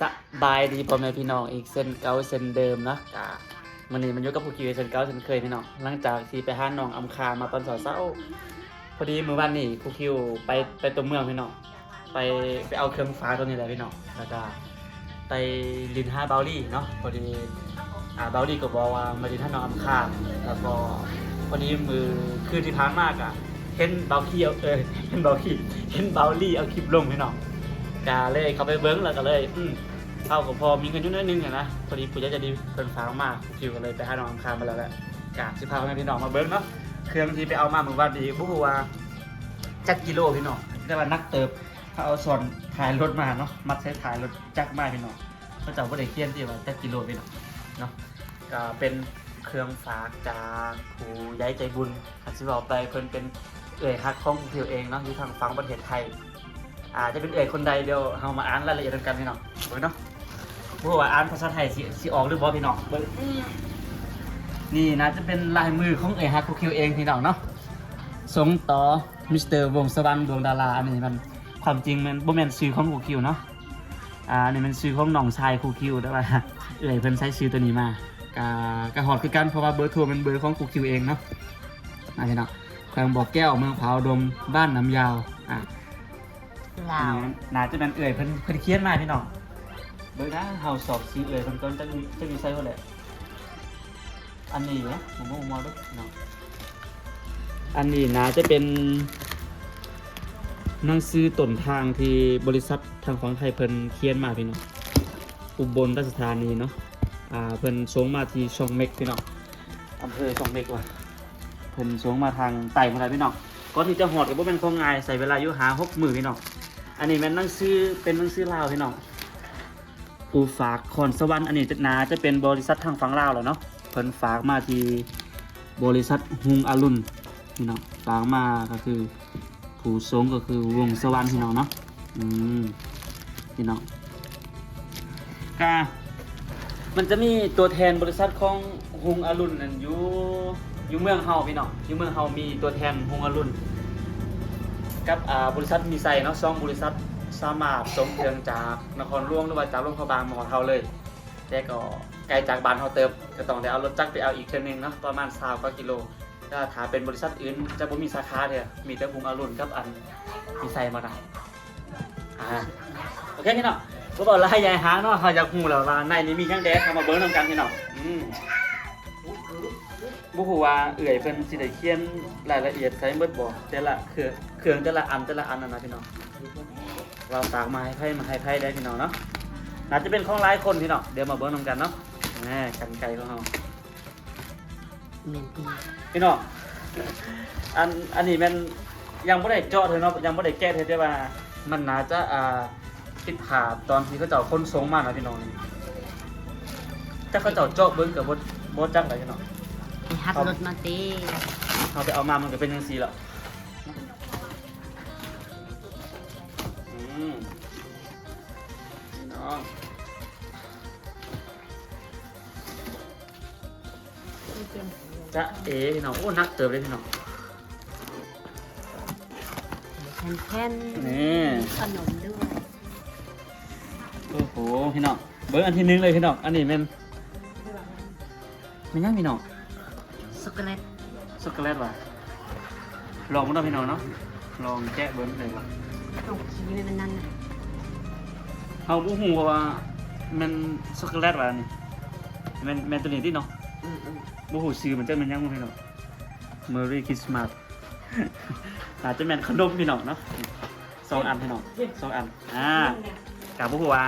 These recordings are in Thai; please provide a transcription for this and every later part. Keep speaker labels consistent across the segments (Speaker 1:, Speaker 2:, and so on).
Speaker 1: สบายดีพ่อแม่พี่น้องอีกเส้นเก่าเส้นเดิมเนาะกะมันนี้มันอยู่กับผู้คิวเส้นเก่าเส้นเคยพี่น้องหลังจากที่ไปหาน้องอำคามาตอนเช้าๆพอดีมื้อวันนี้ผู้คิวไปไปตัวเมืองพี่น้องไปไปเอาเครื่องฟ้าตัวนี้แหละพี่น้องแล้วก็ไปลินห้าเบลลี่เนาะพอดีอ่าเบลลี่ก็บอกว่ามาลินห้าน้องอำคาแล้วก็พอดีมือคืนที่ผ่านมากอะเห็นเบลลี่เอาเออเห็นเบลลี่เห็นเบลลี่เอาคลิปลงพี่น้อง กาเลยเขาไปเบิ้งแล้วก็เลยอืมเข้ากับพอมีเงินอยู่น้อยนึงอะนะพอดีปู่ย่าจะดีเพิ่นฟ้างมากคิวก็เลยไปหาน้องอังคารมาแล้วแหละกาสิพาแม่พี่น้องมาเบิ้งเนาะเครื่องที่ไปเอามาเมื่อวานดีบุหัวาจักกิโลพี่น้องได้ว่านักเติบเขาเอาส่วนถ่ายรถมาเนาะมัดใช้ถ่ายรถจักมาพี่น้องเขาเจ้าบ่ได้เขียนที่ว่าจักกิโลพี่น้องเนาะก็เป็นเครื่องฝากจากผู้ย้ายใจบุญคันสิบอกไปเพิ่นเป็นเอ่ยฮักของผู้เพียวเองเนาะอยู่ทางฝั่งประเทศไทย อาจจะเป็นเอกคนใดเดียวเรามาอ่านรายละเอียดกันพี่น้องเบิ่งเนาะบ่รู้ว่าอ่านภาษาไทยสิสิออกหรือบ่พี่น้องเบิ่งนี่นะจะเป็นลายมือของเอกฮักคุคิวเองพี่น้องเนาะส่งต่อมิสเตอร์วงศ์สวรรค์ดวงดาราอันนี้มันความจริงมันบ่แม่นชื่อของคุคิวเนาะอ่าอันนี่มันชื่อของน้องชายคุคิวแต่ว่าเอ่ยเพิ่นใช้ชื่อตัวนี้มากะกะฮอดคือกันเพราะว่าเบอร์โทรมันเบอร์ของคุคิวเองเนาะอ่าพี่น้องแขวงบ่อแก้วเมืองผาอุดมบ้านน้ำยาวอะ
Speaker 2: ลาว
Speaker 1: น่าจะเป็นเอ่ยเพิ่นเพิ่นเคียนมาพี่น้องเบิ่งนะเฮาสอบซีเอ่ยเพิ่นก็จะมีจะมีไซส์ว่าแหละอันนี้นะผมว่าผมมองดูพี่น้องอันนี้น่าจะเป็นหนังสือต้นทางที่บริษัททางของไทยเพิ่นเขียนมาพี่น้องอุบลราชธานีเนาะอ่าเพิ่นส่งมาที่ช่องเม็กพี่น้องอำเภอช่องเม็กว่ะเพิ่นส่งมาทางไต่มาได้พี่น้องก่อนที่จะหอดก็บ่แม่นของง่ายใส่เวลาอยู่หาหกมื้อพี่น้อง อันนี้เป็นหนังสือเป็นหนังสือลาวพี่น้องปูฝากคอนสวรรค์อันนี้จะนาจะเป็นบริษัททางฝั่งลาวแล้วเนาะเพิ่นฝากมาที่บริษัทฮุงอรุณพี่น้องฝากมาก็คือผู้ทรงก็คือวงสวรรค์พี่น้องเนาะอืมพี่น้องกามันจะมีตัวแทนบริษัทของฮุงอรุณนั่นอยู่อยู่เมืองเฮาพี่น้องอยู่เมืองเฮามีตัวแทนฮุงอรุณ กับบริษัทมีไซเนาะสองบริษัทสามารถส่งเครื่องจากนครหลวงหรือว่าจากโรงพยาบาลมอเทาเลย แต่ก็ไกลจากบ้านเฮาเติบก็ต้องได้เอารถจักรไปเอาอีกเทื่อนึงเนาะประมาณ20กว่ากิโลถ้าถาเป็นบริษัทอื่นจะบ่มีสาขาเด้อมีแต่พุงอรุณกับอันมีไซมาได้อ่าโอเคพี่น้องบ่บอกลายใหญ่หางเนาะเฮาอยากฮู้แล้วว่าในนี้มีจังแดกเขามาเบิ่งนํกันพี่น้องอืม บ่ฮู้ว่าเอื้อยเพิ่นสิได้เขียนรายละเอียดใส่เบิดบ่แต่ละเครื่องเครื่องแต่ละอันแต่ละอันนั่นนะพี่น้องเราฝากมาให้ไพ่มาให้ไพ่ได้พี่น้องเนาะน่าจะเป็นของหลายคนพี่น้องเดี๋ยวมาเบิ้งนำกันเนาะแหมกันไกลของเราพี่น้องอันอันนี้มันยังไม่ได้เจาะเลยเนาะยังไม่ได้แก้เลยแต่ว่ามันน่าจะอ่าผิดพลาดตอนที่เขาเจ้าคนทรงมานะพี่น้องถ้าเขาเจ้าเจาะเบิ้งกับบดบดจักเลยพี่น้อง
Speaker 2: ไปฮัดรถมาตี
Speaker 1: เอาไปเอามามันก็เป็นยังซีแล้วอืมพี่น้องจะเอ๋พี่น้องโอ้นักเติบเลยพี่น้อง
Speaker 2: แผ่นแผ่น
Speaker 1: นี่
Speaker 2: ขนมด้วย
Speaker 1: โอ้โหพี่น้องเบิ้งอันที่หนึงเลยพี่น้องอันนี้แมันมันยังพี่น้อง
Speaker 2: ช็อก โกแลต
Speaker 1: ช็อกโกแลตว่ะลองมันเนาะพี่น้องเนาะลองแกะเบิ้งเลยว่ะ
Speaker 2: ตรงขี้ไม่เป็นนั่นน่ะ
Speaker 1: เฮาบ่ฮู้ว่ามันช็อกโกแลตว่ะนี่แม่นแม่นตัวนี้ติเนาะ
Speaker 2: อืมอืม
Speaker 1: บ่ฮู้ชื่อมันจะมันยังบ่พี่น้อง Merry Christmas อาจจะแม่นขนมพี่น้องเนาะสองอันพี่น้องสองอันอ่ากะบ่ฮู้ว่า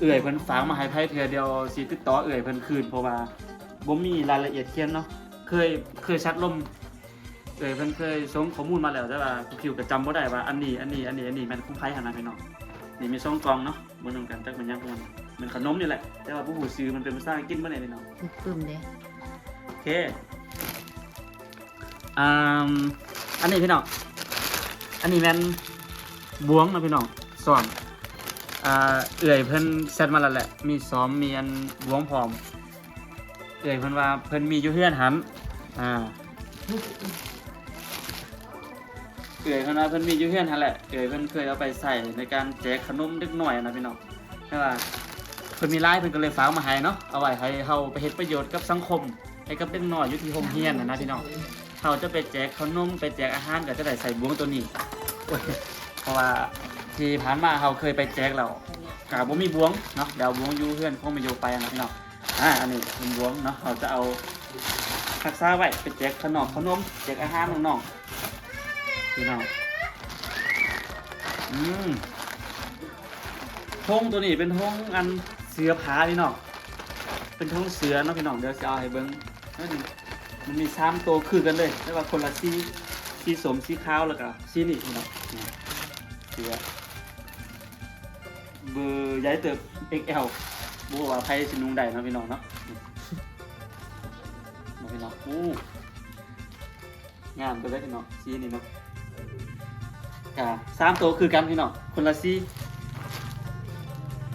Speaker 1: เอื่อยเพิ่นฝากมาให้ไผเทื่อเดียวสิติดต่อเอื่อยเพิ่นคืนเพราะว่าบ่มีรายละเอียดเขียนเนาะ เคยเคยชัดลมเอื่อยเพิ่นเคยส่งข้อมูลมาแล้วแต่ว่ากูคิวก็จำบ่ได้ว่าอันนี้อันนี้อันนี้อันนี้แม่นของไผหั่นน่ะพี่น้องนี่มีซองกล่องเนาะบ่นำกันจักมันยังมันมันขนมนี่แหละ แต่ว่าบ่ฮู้ชื่อมันเป็นภาษาอังกฤษบ่ได้พี่น้อง
Speaker 2: ปึ้มเด้
Speaker 1: โอเคอ่าอันนี้พี่น้องอันนี้แม่นบวงนะพี่น้องสอนอ่าเอื่อยเพิ่นเซตมาแล้วแหละ มีซ้อมมีอันบวงพร้อมเอื่อยเพิ่นว่าเพิ่นมีอยู่เฮือนหัน อ่าเอื่อยเพิ่นว่าเพิ่นมีอยู่เฮือนหั่นแหละเอื่อยเพิ่นเคยเอาไปใส่ในการแจกขนมเด็กหน่อยนะพี่น้องใช่ป่ะเพิ่นมีไลน์เพิ่นก็เลยฝากมาให้เนาะเอาไว้ให้เฮาไปเฮ็ดประโยชน์กับสังคมให้กับเด็กน้อยอยู่ที่โรงเรียนนะนะพี่น้องเขาจะไปแจกขนมไปแจกอาหารก็จะได้ใส่บวงตัวนี้เพราะว่าที่ผ่านมาเขาเคยไปแจกแล้วกาบ่มีบวงเนาะเดี๋ยวบวงอยู่เพื่อนคงไม่โยไปนะพี่น้องอ่าอันนี้เป็นบวงเนาะเราจะเอา รักษาไว้ไปแจกขนมขนมแจกอาหารน้องๆพี่น้องอืมธงตัวนี้เป็นธงอันเสือผาพี่น้องเป็นท้องเสือเนาะพี่น้องเดี๋ยวจะเอาให้เบิ้งนั่นมันมีสามตัวคือกันเลยแต่ว่าคนละสีสีสมสีขาวแล้วก็สีนี่พี่น้องเสือเบอร์ใหญ่เติบ XL บอกว่าใครสินุงได้เนาะพี่น้องเนาะนี่เนาะ พี่น้องอู้งามไปเลยพี่น้องสีนี่เนาะอ่าสามตัวคือกันพี่น้องคนละสี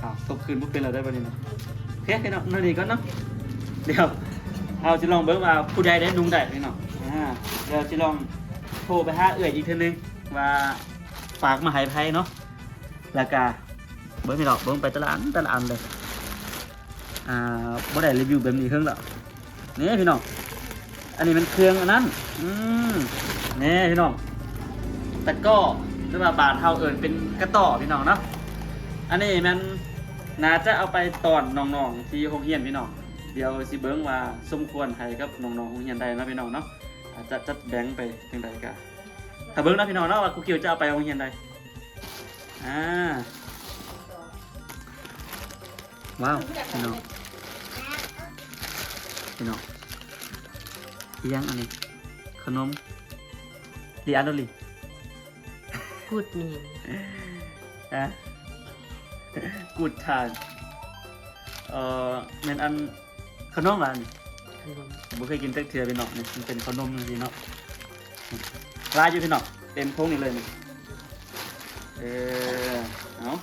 Speaker 1: อ้าวตกคืนบุเป็นเราได้ปะเนี่ยเนาะโอเคพี่น้องนั่นนี่ก็เนาะเดี๋ยวเอาจะลองเบิ่งว่าผู้ใดได้นุงได้พี่น้องอ่าเดี๋ยวจะลองโทรไปหาเอื่อยอีกทีนึงว่าฝากมาให้ไพ่เนาะแล้วก็เบิ่งพี่น้องเบิ่งไปตละอันแต่ละอันเลยอ่าบ่ได้รีวิวแบบนี้เครื่องแล้วนี่พี่น้อง อันนี้มันเครื่องอันนั้น อืมนี่พี่น้องแตะกร้อหรือว่าบาทเท่าเอิญเป็นกระต่อพี่น้องเนาะ อันนี้มันน่าจะเอาไปตอนน้องๆที่โรงเรียนพี่น้อง เดี๋ยวสิเบิ้งว่าสมควรให้กับน้องๆโรงเรียนใดนะพี่น้องเนาะอาจจะจัดแบ่งไปจังใดก็ถ้าเบิ้งนะพี่น้องเนาะว่าครูคิวจะเอาไปโรงเรียนใดอ่า ว้าวพี่น้องพี่น้อง เลี้ยงอันนี้ ขนมดีอันโดลี
Speaker 2: พูดนี่
Speaker 1: อะกูดทานเอ่อเมนอันขนมอะไรนี่
Speaker 2: ขนม
Speaker 1: ผมเคยกินเต็กเทือไปเนาะนี่มันเป็นขนมจริงๆเนาะลายอยู่พี่เนาะเต็มโค้งนี่เลยนี่เออเอา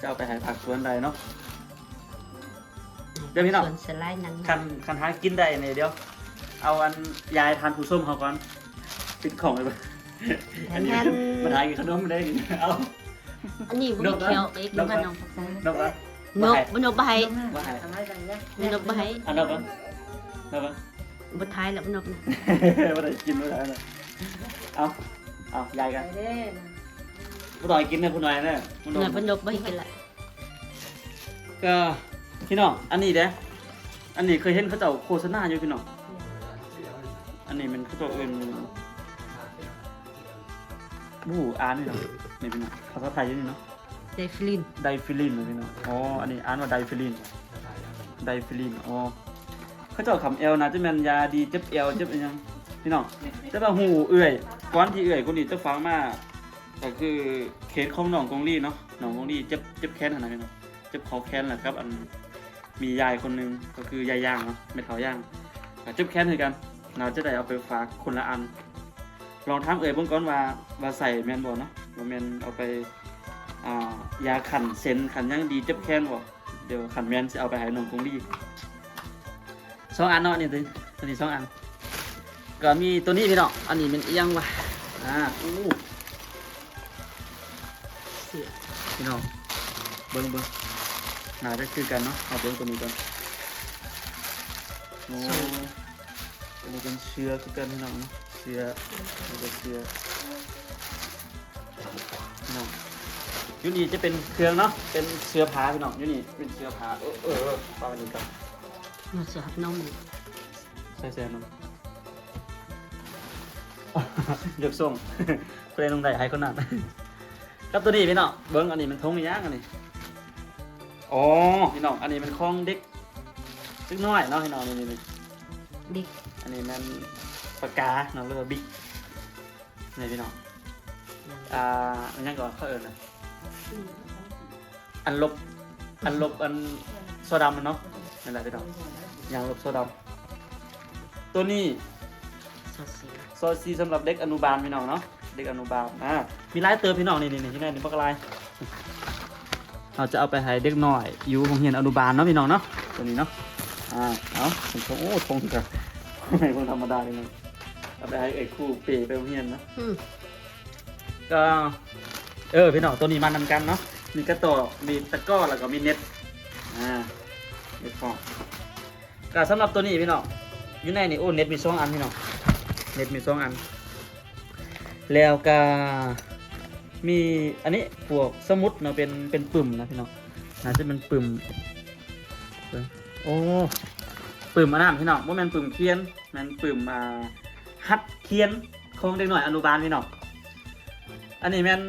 Speaker 1: จะเอาไปใหายผักสวนใดเนาะ เดี๋ยวพี่น้อง
Speaker 2: ส่วนสไลด์นั้น
Speaker 1: คันคันหากินได้เนี่ยเดี๋ยว เอาอันยายทานผู้ส้มเขาก่อนติดของเลยปะอันนี้มันหากินขนมไม่ได้กินเอา
Speaker 2: อันนี้บุ
Speaker 1: น
Speaker 2: ญ
Speaker 1: กนะ
Speaker 2: เขียวเอก
Speaker 1: น
Speaker 2: น
Speaker 1: ก
Speaker 2: ก
Speaker 1: นะ
Speaker 2: น้องพักษาน
Speaker 1: กวะ
Speaker 2: นกบุญนกใบ
Speaker 1: ว่าหาย
Speaker 2: บุญนกใบ
Speaker 1: อันนกวะนกวะ
Speaker 2: บุญท้ายแล้วบุญนกนะ
Speaker 1: ไม่ได้กินไม่ได้เลยเอาเอายายกันผู้ต่อยกินเนี่ยผู้น้อยเนี่ยผู้
Speaker 2: ห
Speaker 1: น้
Speaker 2: น่
Speaker 1: อ
Speaker 2: อยยบุญนกใบกินละ
Speaker 1: ก็พี่น้องอันนี้เด้ออันนี้เคยเห็นเขาเจ้าโฆษณาอยู่พี่น้อง อันนี้มันเขาเจ้าเอื่นบู้อ่านนี่เนาะนี่พี่น้องภาษาไทยอยู่นี่เนาะ
Speaker 2: เดฟลิน
Speaker 1: ไดฟิลินเลยพี่น้องอ๋ออันนี้อ่านว่าไดฟิลินไดฟิลินอ๋อเขาเจ้าคำเอลนะจะแม่นยาดีเจ็บเอวเจ็บอะไรยังพี่น้องแต่ว่าหูเอื่อยก้อนที่เอื่อยคนนี้จะฟังมาก็คือเคสของน้องกงลี่เนาะน้องกงลี่เจ็บเจ็บแค้นขนาดนี้เนาะเจ็บคอแค้นแหละครับ อันมียายคนหนึ่งก็คือยายย่างเนาะไม่เท่าย่างก็เจ็บแค้นเหมือนกัน เราจะได้เอาไปฝากคนละอัน ลองถามเอ่ยเบื้องก่อนว่าว่าใส่แมนบ่เนาะว่าแมนเอาไปอ่ายาขันเซนขันยังดีเจ็บแค้นบ่เดี๋ยวขันแมนจะเอาไปให้น้องคงดีสองอันเนาะนี่ตัวตัวนี้สองอัน ก็มีตัวนี้พี่น้องอันนี้เป็นเอียงว่ะอ่าอู้พี่น้องเบิ้งเบิ้งน่าจะคือกันเนาะเอาเบิ้งตัวนี้ก่อนโอ้ ตัวนี้เป็นเชื้อคือกันพี่น้องเนาะเชื้อแล้วก็เชื้อพี่น้องยูนี่จะเป็นเครื่องเนาะเป็นเชื้อผ้าพี่น้องยูนี่เป็นเชื้อผ้าเออเออเออฟังอันนี้ก่อน
Speaker 2: มาเสือหับนม
Speaker 1: ใส่แซนเนาะยกส่งเปลนลงได้ให้คนนั้นครับตัวนี้พี่น้องเบิ้งอันนี้มันทงมีย่างอันนี้อ๋อพี่น้องอันนี้มันคล้องเด็กเล็กน้อยเนาะพี่น้องนี่นี่ นี่
Speaker 2: ดิก
Speaker 1: อันนี้มันปากกาเนาะเรียกว่าบิ๊กนี่พี่น้องอ่าอันนี้ก่อนเขาเอิญนะอันลบอันลบอันโซดามันเนาะนั่นแหละพี่น้องยางลบโซดาตัวนี้
Speaker 2: ซอสเสือ
Speaker 1: ซอยซีสำหรับเด็กอนุบาลพี่น้องเนาะเด็กอนุบาลอ่ามีลายเติมพี่น้องนี่นี่นี่ที่ไหนนี่ปากกาลายเราจะเอาไปให้เด็กน้อยอยู่โรงเรียนอนุบาลเนาะพี่น้องเนาะตัวนี้เนาะ อ่า เอาผมชงโอ้ทงกับไม่คนธรรมดาเลยนะเอาไปให้เอ้ครูเปย์ไปโรงเรียนนะ
Speaker 2: อืม
Speaker 1: ก็ เออพี่น้องตัวนี้มานนำกันเนาะ มีกระต่อมีตะกร้อแล้วก็มีเน็ต อ่า เน็ตฟองก็สำหรับตัวนี้พี่น้องอยู่ในนี่โอ้เน็ตมีสองอันพี่น้อง เน็ตมีสองอัน แล้วก็มีอันนี้พวกสมุดเนาะเป็นเป็นปุ่มนะพี่น้องน่าจะเป็นปุ่ม โอ้ปุ่มอันนั้นพี่น้องว่ามันปุ่มเขียนมันปุ่มาฮัดเขียนของเด็กหน่อยอนุบาลพี่น้องอันนี้แมน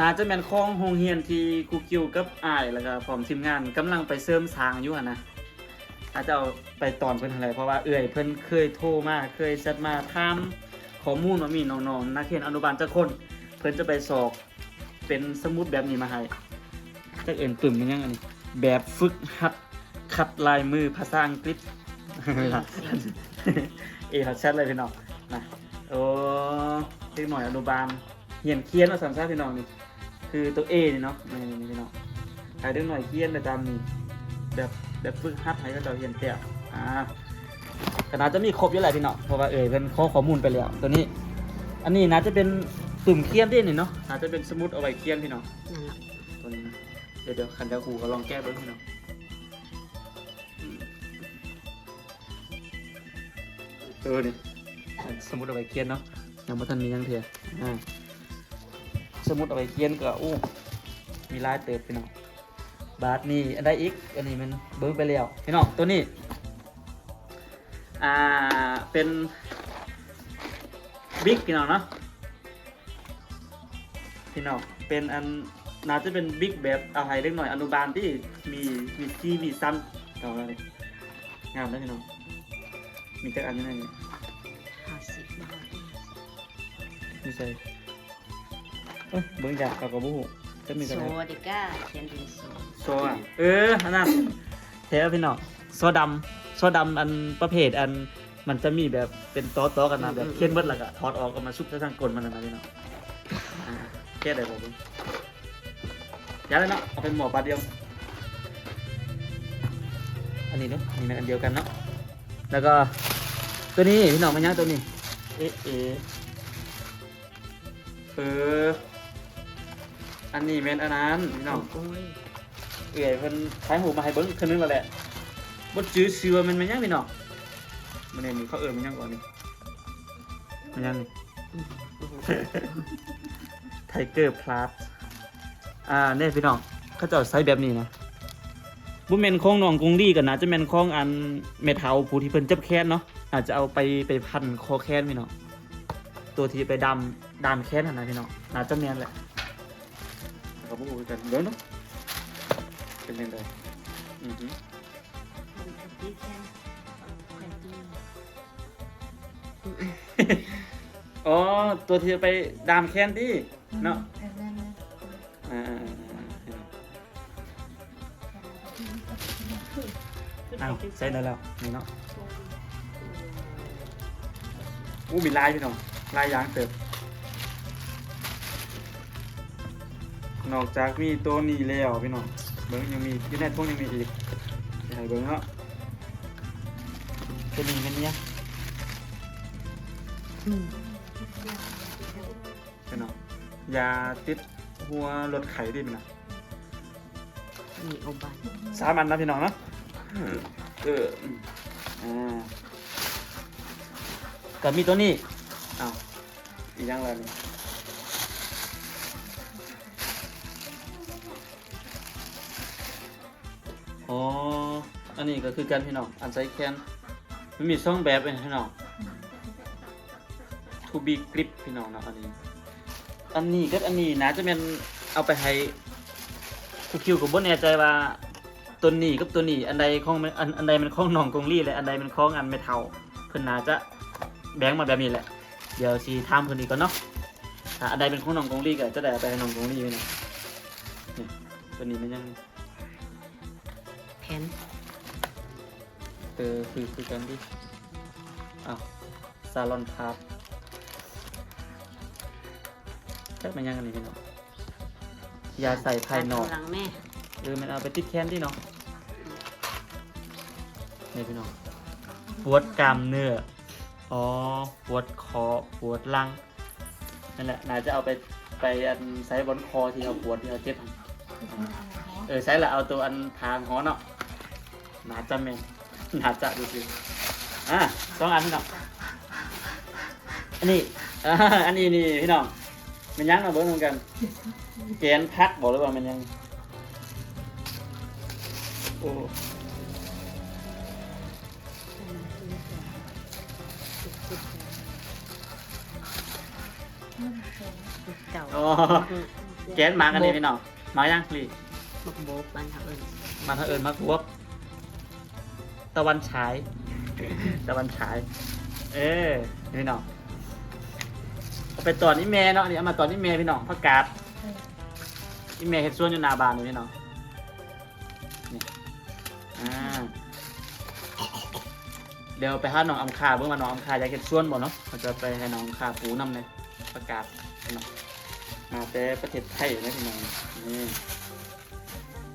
Speaker 1: น่าจะแม่นของโรงเรียนที่ครูกิวกับอ้ายแล้วก็พร้อมทีมงานกำลังไปเสริมสร้างอยู่นะอาจจะเอาไปตอนเพิ่นอะไรเพราะว่าเอื้อยเพิ่นเคยโทรมาเคยแชทมาถามข้อมูลว่ามีน้องๆนักเรียนอนุบาลจักคน เพิ่นจะไปสอบเป็นสมุดแบบนี้มาให้จักเอิ้นปึ่มมันยังอันนี้แบบฝึกหัด คัดลายมือภาษาอังกฤษเอทัดแชทเลยพี่น้องนะโอ้เด็กหน่อยอนุบาลเขียนเขียนว่าสัมภาษณ์พี่น้องนี่คือตัว A นี่เนาะนี่นี่พี่น้องใครเด็กหน่อยเขียนประจำนี่แบบแบบฝึกหัดให้ก็จะเขียนเตี้ยอ่าขนาดจะมีครบอยู่แหละพี่น้องเพราะว่าเอ่ยเป็นข้อข้อมูลไปแล้วตัวนี้ อันนี้น่าจะเป็นตุ่มเคียนด้วยนี่เนาะน่าจะเป็นสมุดเอาไว้เคียนพี่น้อง
Speaker 2: นั่นแหละ
Speaker 1: ตัวนี้นะเดี๋ยวเดี๋ยวคันเดาหูก็ลองแก้เบิ้งพี่น้อง เออนี่สมุดเอาไว้เคียนเนาะยังไม่ทันมียังเทียอ่าสมุดเอาไว้เคียนก็อู้มีลายเติบพี่น้องบาทนี่อันใดอีกอันนี้มันเบิ้งไปแล้วพี่น้องตัวนี้อ่าเป็นบิ๊กพี่น้องเนาะพี่น้องเป็นอันน่าจะเป็นบิ๊กแบบอะไรเล็กหน่อยอนุบาลที่มีมีที่มีซ้ำต่ออะไรงามนะพี่น้อง มีจักอันนี้นะนี่
Speaker 2: ห้าสิบบาท
Speaker 1: มีใส่เอ้ยเบิ่งจากเอากระบุ้จะมี
Speaker 2: โซ
Speaker 1: อะไร
Speaker 2: ดิก้าเขียนเป็นโซ
Speaker 1: โซอะเอออันนั้นแท้พี่น้องโซดำโซดำอันประเภทอันมันจะมีแบบเป็นโต๊ะๆกันนะแบบเขียนเบิดแล้วก็ถอดออกก็มาซุกใส่ทางกลมันนะพี่น้องอ่าแก้ได้บ่เบิ่งย้ายเลยเนาะเอาเป็นหมอปลาเดียว อันนี้เนาะอันนี้มันอันเดียวกันเนาะ แล้วก็ตัวนี้พี่น้องมันยังตัวนี้ เอะเอะเอออันนี้เป็นอันนั้นพี่น้อง
Speaker 2: โอ้ย
Speaker 1: เอื่อยเพิ่นขายหูมาให้เบิ้งคืนนึงแล้วแหละบ่จื้อชื่อว่ามันมันยังพี่น้องมันเนี่ยนี่เขาเอ่ยมันยังก่อนนี่มันยังนี่ไทเกอร์พลัสอ่าเนี่ยพี่น้องเขาจะเอาใช้แบบนี้นะ บุแมนของน้องกรุงดีกันนะจะแมนของอันเมทัลผู้ที่เพิ่นจับแค้นเนาะอาจจะเอาไปไปพันคอแค้นพี่น้องตัวที่ไปดำดามแค้นหั่นนะพี่น้องน่าจะแมนแหละเขาพูดกันเดี๋ยวเนาะเป็นยังไงอือหือ
Speaker 2: ดีแค่แค่ดี
Speaker 1: อ๋อตัวที่ไปดามแค้นที่เนาะ
Speaker 3: อา
Speaker 1: ใส่ได้แล้วนี่เนาะอู้มีลายพี่น้องลายยางเติบนอกจากมีตัวนี้แล้วพี่น้องเบิ้งยังมีอยูในพวกยังมีอีกใส่เบิ้งเนาะตัวนี้เป็นเนี้ยพี่น้องยาติดหัวรถไขดิบน้อง
Speaker 2: มีโอบัน
Speaker 1: สามอันนะพี่น้องเนาะเอออืมอ่าก็มีตัวนี้อ้าวอีกอย่างอะไรนี่อ๋อ อันนี้ก็คือการพี่น้อง อันไซแคนมันมีสองแบบเป็นพี่น้อง to be grip พี่น้องนะอันนี้ อันนี้ก็อันนี้นะจะเป็นเอาไปให้ ครูคิวกับบนแน่ใจว่าตัวนี้กับตัวนี้อันใดของมันอันอันใดมันของน้องกงลี่และอันใดมันของอันไม่เท่าเพิ่นน่าจะแบ่งมาแบบนี้แหละ เดี๋ยวสิถามเพิ่นอีกก่อนเนาะถ้าอันใดเป็นของน้องกงลี่ก็จะได้เอาไปให้น้องกงลี่ไปเนาะนี่ตัวนี้มันยัง
Speaker 2: แพน
Speaker 1: เออคือคือกันดิอ้าวซาลอนพาร์ทแค่มันยังกันนี่พี่น้อง ยาใส่ภายนอก
Speaker 2: หลังแม่
Speaker 1: หรือมันเอาไปติดแขนที่เนาะนี่พี่น้องปวดกล้ามเนื้ออ๋อปวดคอปวดหลังนั่นแหละน่าจะเอาไปไปอันไซส์บนคอที่เขาปวดที่เขาเจ็บหั่นเออใช้ละเอาตัวอันทางหอเนาะน่าจะแม่นน่าจะดูสิอะสองอันพี่น้องอันนี้อ่าอันนี้นี่พี่น้องมันยังมาเบิ้งเหมือนกัน แกนพัดบอกเลยว่ามันยัง โอ้
Speaker 2: เก่า
Speaker 1: โอ้แกนมากันนี่พี่น้องมายังลี
Speaker 2: บักโบบบ้านเขาเอิญ
Speaker 1: มาทางเอิญมาครบตะวันฉาย ตะวันฉาย เออพี่น้องเอาไปตอนนี้แม่เนาะนี่เอามาตอนนี้แม่พี่น้องพักกาด นี่แม่เห็ดส่วนอยู่หนาบานนี่พี่น้องนี่อ่าเดี๋ยวไปหาน้องอำคาเบิ่งว่าน้องอำคาอยากเห็ดส่วนบ่เนาะเราจะไปให้น้องอำคาปูน้ำเลยประกาศพี่น้องมาแต่ประเทศไทยนะพี่น้องนี่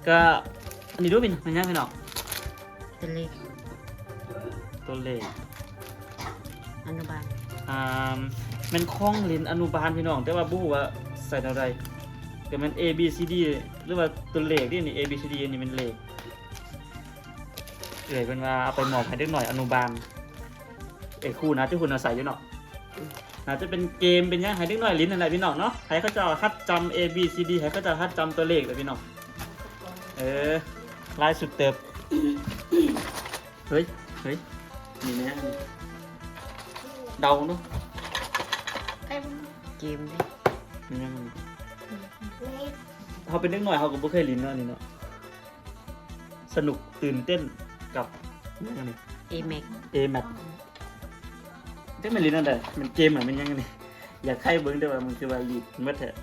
Speaker 1: ก็อันนี้ดูพี่น้องมันยังพี่น้อง
Speaker 2: ตัวเล็ก
Speaker 1: ตัวเลข
Speaker 2: อนุบาล
Speaker 1: อ่ามันคล้องเล่นอนุบาลพี่น้อง แต่ว่าบฮูว่าใส่เท่าไร ก็มัน A B C D หรือว่าตัวเลขที่นี่ A B C D อันนี้เป็นเลขเอ่ยเป็นว่าเอาไปหมอบให้เด็กหน่อยอนุบาลเอ้ยครูนะที่คุณอาศัยอยู่เนาะอาจจะเป็นเกมเป็นหยังให้เด็กหน่อยลิ้นอะไรพี่น้องเนาะให้เขาจะฮัดจำ A B C D ให้เขาจะฮัดจำตัวเลขเลยพี่น้องเออลายสุดเติบเฮ้ยเฮ้ยนี่แน่เดาเนาะ
Speaker 2: เกมดิ
Speaker 1: มันยัง เขาเป็นเด็กหน่อยเขาก็บ่เคยลิ้นเนาะอันนี่เนาะสนุกตื่นเต้นกับยังไง
Speaker 2: เอแม็ก
Speaker 1: เอแมทเด็กมันลิ้นนั่นแหละมันเกมเหมือนมันยังไงนี่อยากใครเบิ้งแต่ว่ามันคือว่าลีดมันเมื่อเถอะ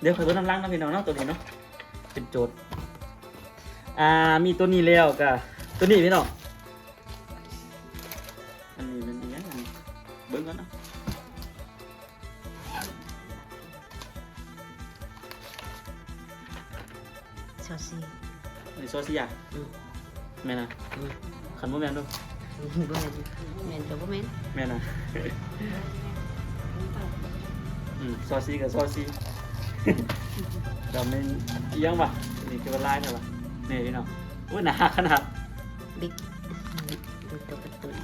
Speaker 1: เดี๋ยวขอตัวน้ำล้างนะพี่น้องเนาะตัวนี้เนาะเป็นโจทย์อ่ามีตัวนี้แล้วก็ตัวนี้พี่น้อง
Speaker 2: ซอซี่
Speaker 1: อันนี้โซเซีย
Speaker 2: อืม
Speaker 1: แม่นะ
Speaker 2: อืม
Speaker 1: ขันบ่แม่นดู
Speaker 2: บ่แม่นแม่นตัวบ่แม่น
Speaker 1: แม่นะอืมซอซีกับซอซีดำเป็นเอียงป่ะนี่คือว่าลายใช่ป่ะนี่พี่น้องอุ้ยหนาขนาด
Speaker 2: บิ๊กตัวตัวการ์ตูน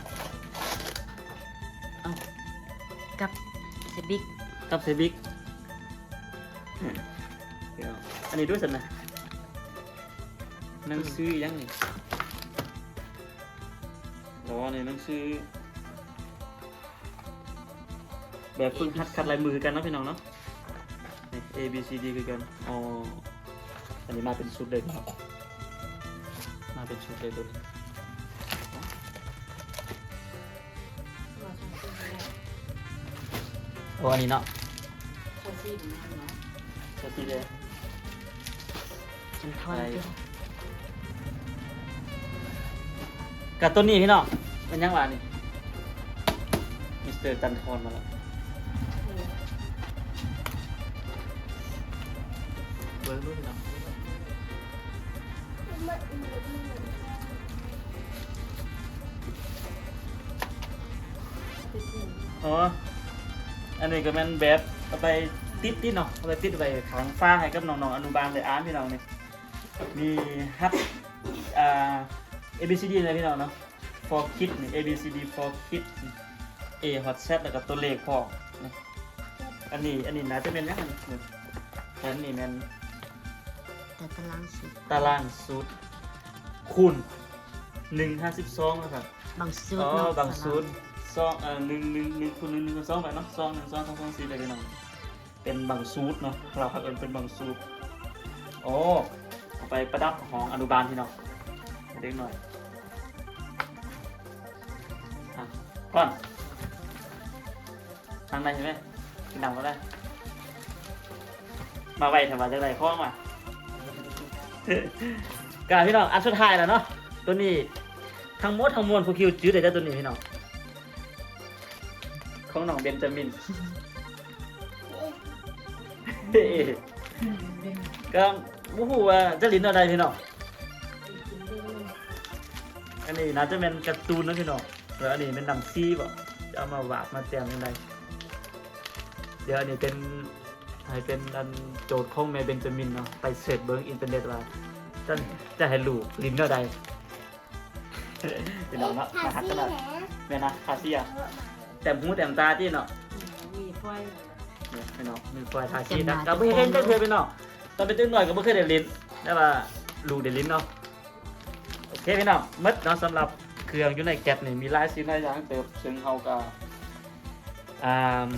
Speaker 1: เอ้า
Speaker 2: กับสบิ๊ก
Speaker 1: กับเซบิกเดี๋ยวอันนี้ด้วยสันนะ หนังสืออีหยังนี่รอนี่หนังสือ แบบฝึกหัดคัดลายมือกันเนาะพี่น้องเนาะนี่ A B C D คือกันอ๋ออันนี้มาเป็นชุดเลยครับมาเป็นชุดเลยตัวนี้โอ้อันนี้เนาะชุดสีเลย
Speaker 2: ฉันทอ
Speaker 1: กับตัวนี้พี่น้องเป็นยังหวานนี่มิสเตอร์จันทรมาแล้วเบิร์ดรุ่น้องอ๋อ อันนี้ก็มันแบบเอาไปติดติดเนาะเอาไปติดไว้ขังฟ้าให้กับน้องๆอนุบาลเลยอ่านพี่น้องนี่มีฮับอ่า A B C D เลยพี่น้องเนาะ for kids นี่ A B C D for kids นี่ A hot set แล้วก็ตัวเลขพอนี่อันนี้อันนี้น่าจะเป็นยังไงนี่อันนี้แมัน
Speaker 2: แต่ตารางสุด
Speaker 1: ตารางสูตรคูณหนึ่งห้าสิบสองนะครับ
Speaker 2: บางสูต
Speaker 1: อ๋
Speaker 2: ร
Speaker 1: อ
Speaker 2: เนาะ
Speaker 1: บางสูตรสองเอ่อหนึ่งหนึ่งหนึ่งคูณหนึ่งหนึ่งคูณสองไปเนาะสองหนึ่งสองสองสองสี่เลยพี่น้องเป็นบางสูตรเนาะเราพักเอินเป็นบางสูตรโอ้เอาไปประดับของอนุบาลพี่น้องให้เด็กหน่อยอะก่อนทางในใช่ไหมกินดำก็ได้ มาไวทำมาจากไหนข้อมา กาพี่น้องอันสุดท้ายแล้วเนาะตัวนี้ทั้งหมดทั้งมวลพวกคิวจื้อได้แต่ตัวนี้พี่น้องของน้องเบนจามินเฮ้ก็มู้ฮูว่าจะลิ้นอะไรพี่น้อง อันนี้น่าจะเป็นการ์ตูนนะพี่น้องแล้วอันนี้เป็นนำซีบ่จะเอามาวาดมาแจมยังไงเดี๋ยวอันนี้เป็นให้เป็นอันโจทย์ของแม่เบนจามินเนาะไปเสิร์ชเบิ่งอินเทอร์เน็ตว่าจะจะให้ลูกลิ้นเท่าใดพี่น้องเนาะมาหักกันแล้วแม่นะคาเซียแต่หูแต่มตาที่เนาะ
Speaker 2: มีไฟ
Speaker 1: เนี่ยพี่น้องมีไฟทาชีนะก็บ่เห็นจักเทื่อพี่น้องตอนเป็นตึ้งหน่อยก็บ่เคยได้ลิ้นแต่ว่าลูกได้ลิ้นเนาะโอ เคพี่น้องมดเนาะสำหรับเครื่องอยู่ในแก๊สนี่มีหลายสิ่งหลายอย่างเติบซึ่งเฮาก็อ่า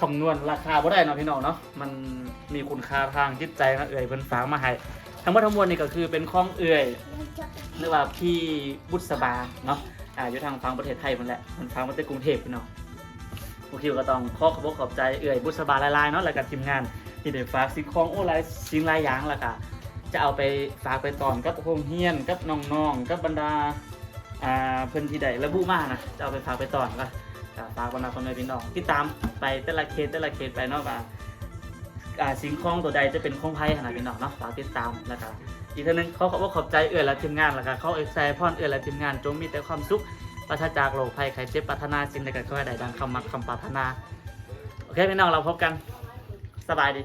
Speaker 1: คำนวณราคาบ่ได้เนาะพี่น้องเนาะมันมีคุณค่าทางจิตใจนะเอ่ยเพิ่นฝากมาให้ทั้งหมดทั้งมวลนี่ก็คือเป็นของเอ่ยหรือว่าพี่บุษบาเนาะอ่าอยู่ทางฟังประเทศไทยมันแหละมันฟังมาจากกรุงเทพพี่น้องโอเคก็ต้องขอขอบคุณขอบใจเอ่ยบุษบาลายๆเนาะแล้วก็ทีมงานที่ได้ฝากสิ่งของโอ้หลายสิ่งหลายอย่างแล้วก็ จะเอาไปฝากไปตอนกับโรงเรียนกับน้องๆกับบรรดาอ่าเพิ่นที่ใดระบุมากนะจะเอาไปฝากไปตอนก็ฝากบรรดาคนในพี่น้องติดตามไปแต่ละเคสแต่ละเคสไปเนาะว่าอ่าสิ่งของตัวใดจะเป็นของไพ่ขนาดพี่น้องเนาะฝากติดตามแล้วก็อีกทีนึงเขาขอบว่าขอบใจเอื่อและทีมงานแล้วก็เขาเอ็กไซพอนเอื่อและทีมงานจงมีแต่ความสุขปราศจากโรคภัยไข้เจ็บปรารถนาสิ่งใดก็ได้ดังคำมักคำปรารถนาโอเคพี่น้องเราพบกันสบายดี